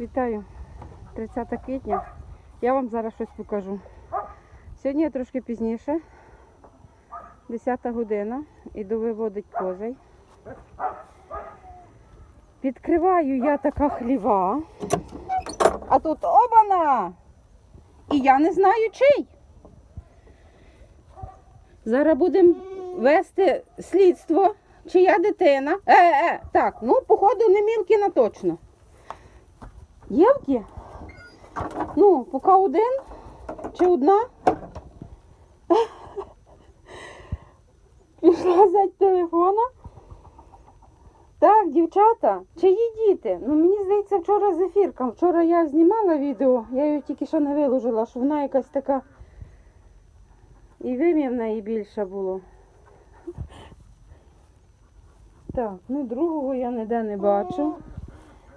Вітаю, 30 квітня. Я вам зараз щось покажу. Сьогодні я трошки пізніше, 10 година, іду виводить козей. Відкриваю я така хліва, а тут обана! І я не знаю чий. Зараз будемо вести слідство, чия дитина. Е, е, так, ну, походу, не Мілкіна точно. Євки? Ну, поки один чи одна. Пішла взяти телефона. Так, дівчата, чиї діти? Ну мені здається, вчора зефірка. Вчора я знімала відео, я її тільки що не виложила, що вона якась така. І вим'я в неї більше було. Так, ну другого я ніде не бачу.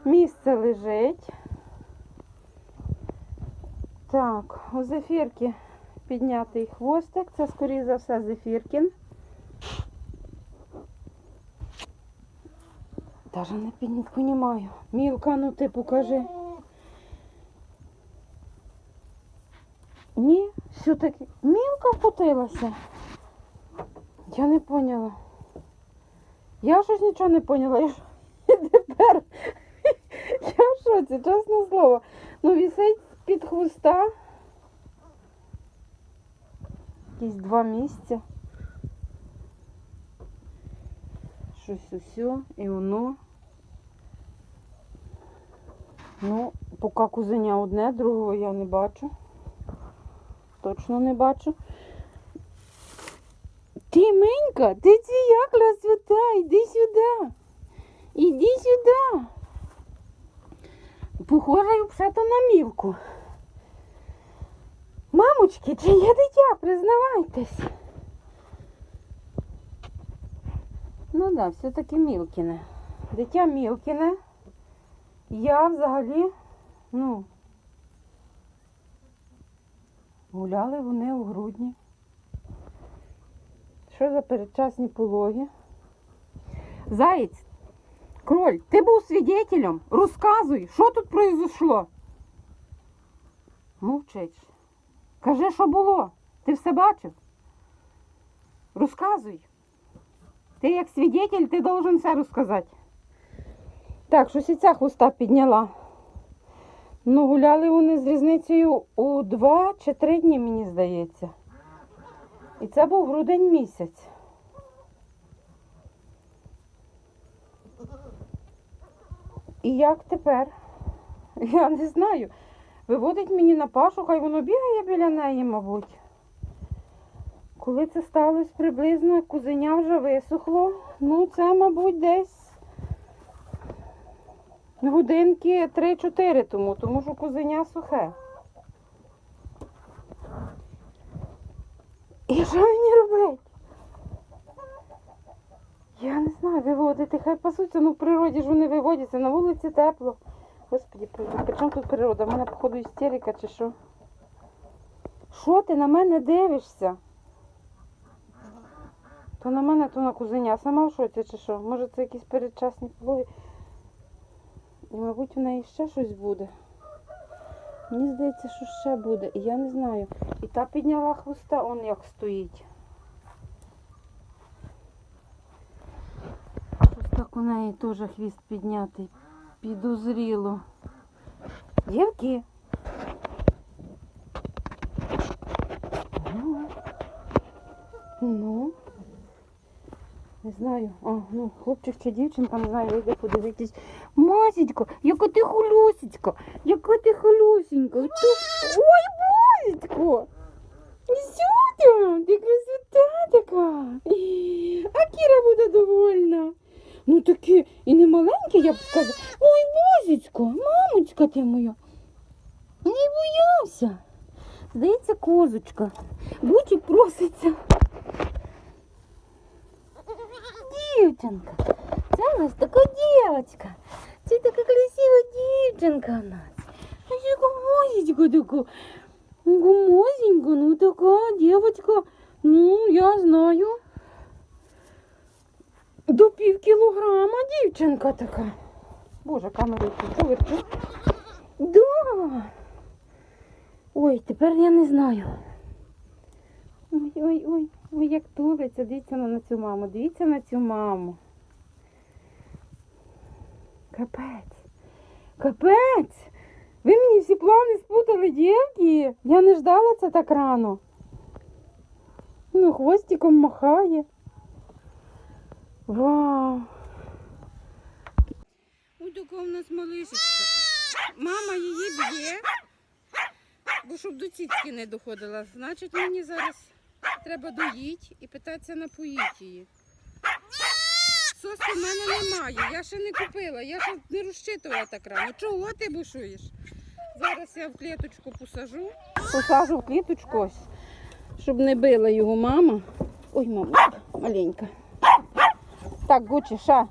Місце лежить. Так, у зефірки піднятий хвостик. Це, скоріше за все, зефіркін. Даже не понімаю. Мілка, ну ти покажи. Ні, все-таки мілка вкотилася. Я не поняла. Я щось нічого не поняла. Що- І тепер я шоці, чесне слово. Ну, вісить під хвоста. Якісь два місця. Щось усьо і воно. Ну, поки кузеня одне, другого я не бачу. Точно не бачу. Ти Менька, ти цвія красота, іди сюди. Іди сюди. Похожа взагалі на мілку. Мамочки, чи є дитя, признавайтесь. Ну да, все-таки Мілкіне. Дитя Мілкіне. Я взагалі, ну, гуляли вони у грудні. Що за передчасні пологи? Заєць, кроль, ти був свідетелем. Розказуй, що тут произошло? Мовчиш. Кажи, що було. Ти все бачив? Розказуй. Ти як свідетель, ти должен все розказати. Так, щось і ця хвоста підняла. Ну, гуляли вони з різницею у два чи три дні, мені здається. І це був грудень місяць. І як тепер? Я не знаю. Виводить мені на пашу, хай воно бігає біля неї, мабуть. Коли це сталося приблизно, кузеня вже висохло. Ну, це, мабуть, десь годинки 3-4 тому, тому що кузеня сухе. І що мені робити? Я не знаю, виводити, хай пасуться, ну в природі ж вони виводяться, на вулиці тепло. Господі, при чому тут природа? У мене, походу, істерика чи що? Що ти на мене дивишся? То на мене, то на кузеня. Сама в шоці чи що? Може це якісь передчасні пологи? І, мабуть, в неї ще щось буде. Мені здається, що ще буде. І я не знаю. І та підняла хвоста, он як стоїть. Щось так у неї теж хвіст піднятий. Підозріло. Дівки. Ну. Ну. Не знаю. А, ну, хлопчик чи дівчинка, не знаю, вийде подивитись. Масічко, яка ти хулюсічка, яка ти хулюсенька. Ти... Ой, Бозічко! Сюдя, ти красота така. А Кіра буде довольна. Ну таке і не маленьке, я б сказала. Ой, Бозічко, мамочка ти моя. Не боявся. Здається, козочка. Бучик проситься. Дівчинка. Це у нас така дівчинка. Це така красива дівчинка у нас. А така. Гумозенька, ну така дівчинка. Ну, я знаю. До пів кілограма дівчинка така. Боже, камеру включу, верчу. Ой, тепер я не знаю. Ой, ой, як тулиться. Дивіться на цю маму, дивіться на цю маму. Капець. Капець! Ви мені всі плани спутали, дівки. Я не ждала це так рано. Ну, хвостиком махає. Вау. Ой, така у нас малишечка. Мама її б'є, бо щоб до цицьки не доходила. Значить, мені зараз треба доїть і питатися напоїть її. Соски в мене немає, я ще не купила, я ще не розчитувала так рано. Чого ти бушуєш? Зараз я в клеточку посажу. Посажу в клеточку ось, щоб не била його мама. Ой, мама, маленька. Так, Гучі, ша.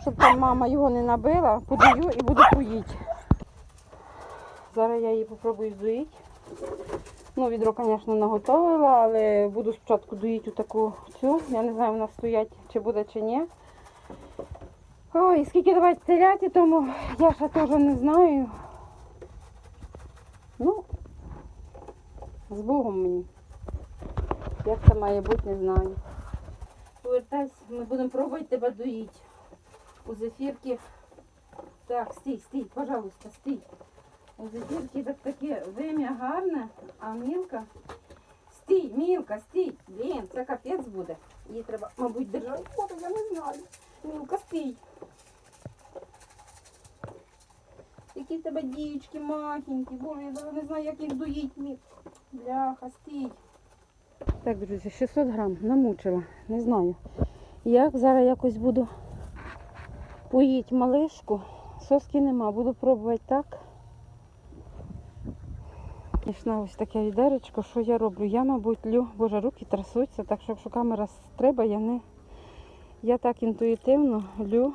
Щоб там мама його не набила, подаю і буду поїти. Зараз я її попробую здоїти. Ну, відро, звісно, наготовила, але буду спочатку доїти таку цю. Я не знаю, вона стоять, чи буде, чи ні. Ой, скільки давати теляті, тому я ще теж не знаю. Ну, з Богом мені. Як це має бути, не знаю. Повертайся, ми будемо пробувати тебе доїти. У зефірки. Так, стій, стій, пожалуйста, стій. У зефірки так таке вим'я гарне, а мілка. Стій, мілка, стій. Блін, це капець буде. Її треба, мабуть, держати. О, я не знаю. Мілка, стій. Які в тебе діючки махенькі. Боже, я зараз не знаю, як їх доїть. Мілка. Бляха, стій. Так, друзі, 600 грам намучила. Не знаю. Як зараз якось буду поїть малишку. Соски нема, буду пробувати так. Звісно, ось таке відеречко, що я роблю? Я, мабуть, лю, боже, руки трясуться, так що якщо камера треба, я не. Я так інтуїтивно лю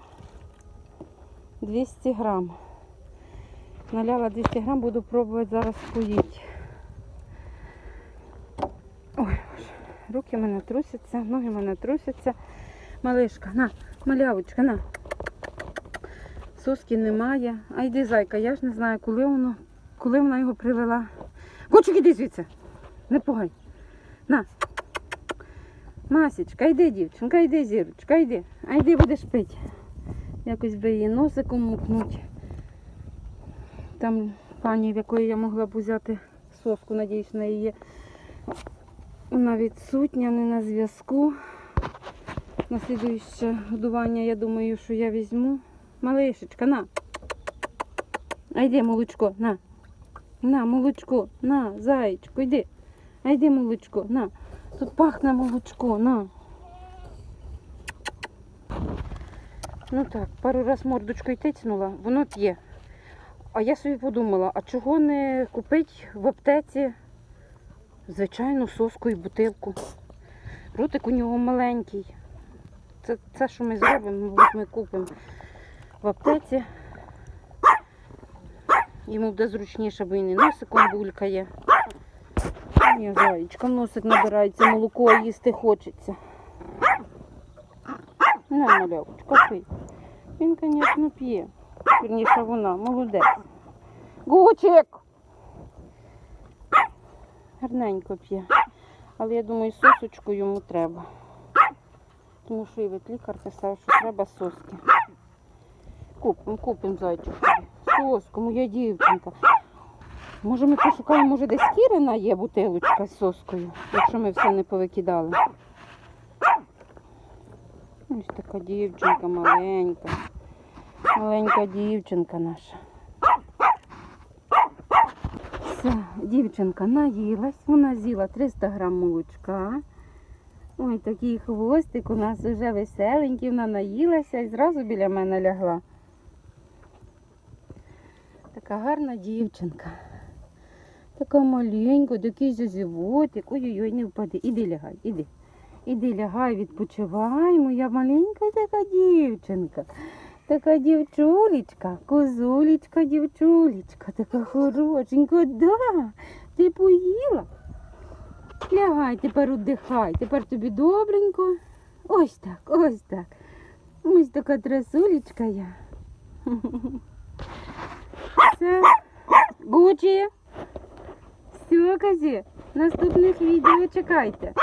200 грам. Наляла 200 грам, буду пробувати зараз поїти. Ой, боже, руки в мене трусяться, ноги в мене трусяться. Малишка, на, малявочка, на. Соски немає. А йди, зайка, я ж не знаю, коли воно, коли вона його привела. Кочик, іди звідси. Не пугай. На. Масічка, йди, дівчинка, йди, зірочка, йди. А йди будеш пити. Якось би її носиком мукнуть. Там пані, в якої я могла б взяти соску, надіюсь, на її. Вона відсутня, не на зв'язку. На слідуюче годування, я думаю, що я візьму. Малишечка, на. А йди, молочко, на. На, молочко, на, зайчку, йди. А йди, молочко, на. Тут пахне молочко, на. Ну так, пару раз мордочкою тицнула, воно п'є. А я собі подумала, а чого не купити в аптеці звичайну соску і бутилку? Ротик у нього маленький. Це, це що ми зробимо, мабуть, ми купимо в аптеці. Йому буде зручніше, бо він і носиком булькає. Ні, зайчка, носик набирається, молоко їсти хочеться. На, малявочка, пий. Він, звісно, п'є. Вірніше вона, молодець. Гучик! Гарненько п'є. Але я думаю, сосочку йому треба. Тому що і ветлікар писав, що треба соски. Купимо, купимо зайчик. Соску, моя дівчинка. Може ми пошукаємо, може десь Кірина є бутилочка з соскою, якщо ми все не повикидали. Ось така дівчинка маленька. Маленька дівчинка наша. Все, дівчинка наїлась, вона з'їла 300 грам молочка. Ой, такий хвостик у нас вже веселенький, вона наїлася і зразу біля мене лягла. Така гарна дівчинка. Така маленька, такий зазівотик. Ой-ой-ой, не впади. Іди лягай, іди. Іди лягай, відпочивай, моя маленька така дівчинка. Така дівчулечка, козулечка, дівчулечка, така хорошенька, да. Ти поїла? Лягай, тепер віддихай, тепер тобі добренько. Ось так, ось так. Ось така трасулечка я. Все. Гучі. Все, казі. Наступних відео чекайте.